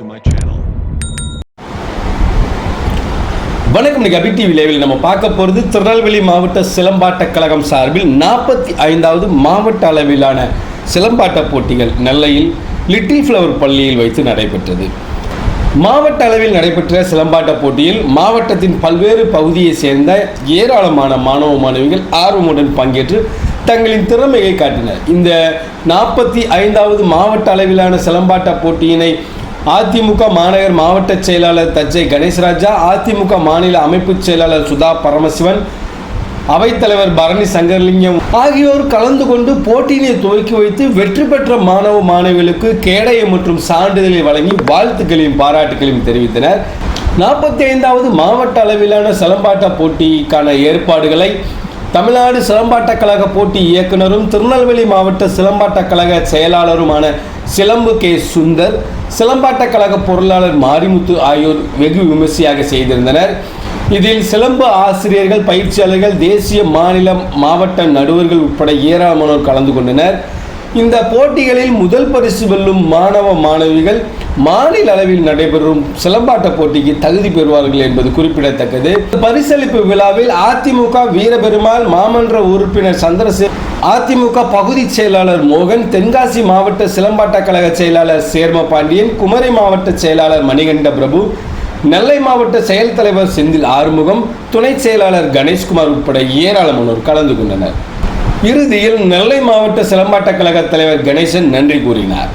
to my channel. வணக்கம் நீங்கள் அபி TV லைவில் நம்ம பார்க்க போகிறது திருநெல்வேலி மாவட்ட சிலம்பாட்டக் கழகம் சார்பில் நாற்பத்தி ஐந்தாவது மாவட்ட அளவிலான சிலம்பாட்ட போட்டிகள் நெல்லையில் லிட்டில் ஃப்ளவர் பள்ளியில் வைத்து நடைபெற்றது மாவட்ட அளவில் நடைபெற்ற சிலம்பாட்ட போட்டியில் மாவட்டத்தின் பல்வேறு பகுதியைச் சேர்ந்த ஏராளமான மாணவ மாணவிகள் ஆர்வமுடன் பங்கேற்று தங்களின் திறமையை காட்டினர் இந்த நாற்பத்தி ஐந்தாவது மாவட்ட அளவிலான சிலம்பாட்ட போட்டியினை அதிமுக மாநகர் மாவட்ட செயலாளர் தஞ்சை கணேஷ்ராஜா அதிமுக மாநில அமைப்பு செயலாளர் சுதா பரமசிவன் அவைத்தலைவர் பரணி சங்கர்லிங்கம் ஆகியோர் கலந்து கொண்டு போட்டியினை துவக்கி வைத்து வெற்றி பெற்ற மாணவ மாணவிகளுக்கு கேடயம் மற்றும் சான்றிதழை வழங்கி வாழ்த்துக்களையும் பாராட்டுகளையும் தெரிவித்தனர். நாற்பத்தி ஐந்தாவது மாவட்ட அளவிலான சிலம்பாட்ட போட்டிக்கான ஏற்பாடுகளை தமிழ்நாடு சிலம்பாட்டக் கழக போட்டி இயக்குனரும் திருநெல்வேலி மாவட்ட சிலம்பாட்டக் கழக செயலாளருமான சிலம்பு கே சுந்தர் சிலம்பாட்டக் கழக பொருளாளர் மாரிமுத்து ஆகியோர் வெகு விமர்சையாக செய்திருந்தனர். இதில் சிலம்பு ஆசிரியர்கள் பயிற்சியாளர்கள் தேசிய மாநில மாவட்ட நடுவர்கள் உட்பட ஏராளமானோர் கலந்து கொண்டனர். இந்த போட்டிகளில் முதல் பரிசு வெல்லும் மாணவ மாணவிகள் மாநில அளவில் நடைபெறும் சிலம்பாட்ட போட்டிக்கு தகுதி பெறுவார்கள் என்பது குறிப்பிடத்தக்கது. பரிசளிப்பு விழாவில் அதிமுக வீரபெருமாள் மாமன்ற உறுப்பினர் சந்திரசே அதிமுக பகுதி செயலாளர் மோகன் தென்காசி மாவட்ட சிலம்பாட்ட கழக செயலாளர் சேர்ம பாண்டியன் குமரி மாவட்ட செயலாளர் மணிகண்ட பிரபு நெல்லை மாவட்ட செயல் தலைவர் செந்தில் ஆறுமுகம் துணை செயலாளர் கணேஷ்குமார் உட்பட ஏராளமானோர் கலந்து கொண்டனர். இறுதியில் நெல்லை மாவட்ட சிலம்பாட்ட கழக தலைவர் கணேசன் நன்றி கூறினார்.